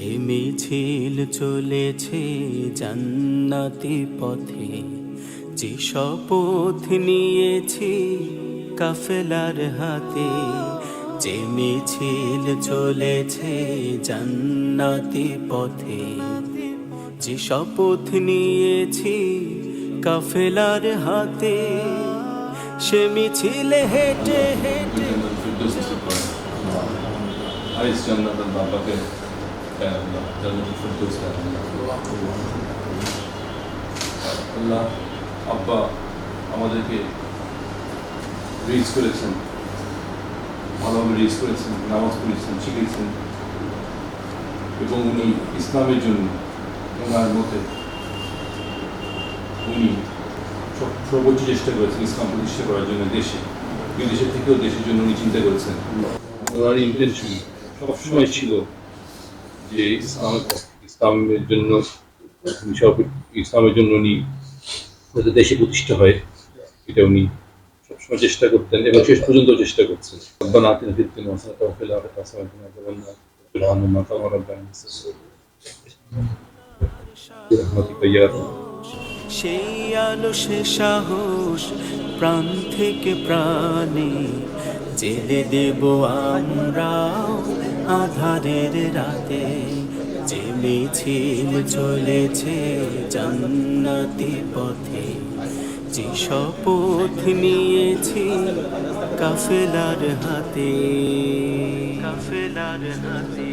ঝিমিছিল চলেছে জান্নাতি পথে। যে শপথ নিয়েছি কাফেলার হাতে, যে মিছিল চলেছে জান্নাতি পথে। যে শপথ নিয়েছি কাফেলার হাতে, সে মিছিল হেঁটে হেঁটে বাবাকে يا الله جنة الفردوس يا الله আল্লাহ আব্বা আমাদেরকে রিচ করেছেন ভালোভাবে রিচ করেছেন নামাজ পড়েছেন শিখেছেন এবং উনি ইসলামের জন্য ওনার মতে উনি সব- সর্বোচ্চ চেষ্টা করেছেন ইসলাম প্রতিষ্ঠা করার জন্য দেশে বিদেশের থেকেও দেশের জন্য উনি চিন্তা করেছেন ওনার ইন্টেনশন সবসময় ছিল যে ইসলাম ইসলামের জন্য ইসলামের জন্য উনি দেশে প্রতিষ্ঠা হয়, এটা উনি সবসময় চেষ্টা করতেন এবং শেষ পর্যন্ত চেষ্টা করছেন। রব্বান আতিন ফিদ্দিন আর সেই আলো, সে সাহস, প্রাণ থেকে প্রাণে জেলে দেব আমরা আধারের রাতে যে মিছিল চলেছে জান্নাতি পথে যে শপথ নিয়েছি কাফেলার হাতে কাফেলার হাতে।